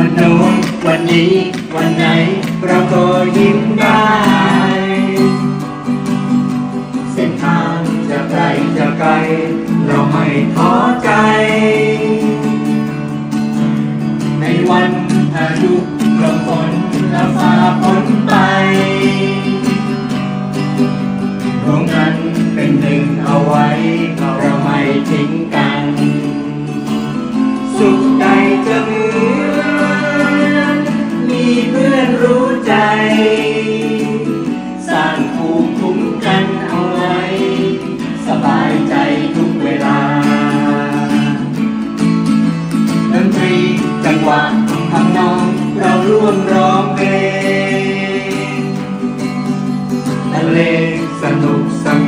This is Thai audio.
วันโน้นวันนี้วันไหน เราก็ยิ้มได้เส้นทางจะไกลจะไกล เราไม่ท้อใจ ในวันอายุลมฝนและฟ้าพ้นไปรวมกันเป็นหนึ่งเอาไว้ เราไม่ทิ้งกัน สุข ทุกเวลาดนตรีจังหวะทำนองเราร่วมร้องเพลงทะเลสนุกสน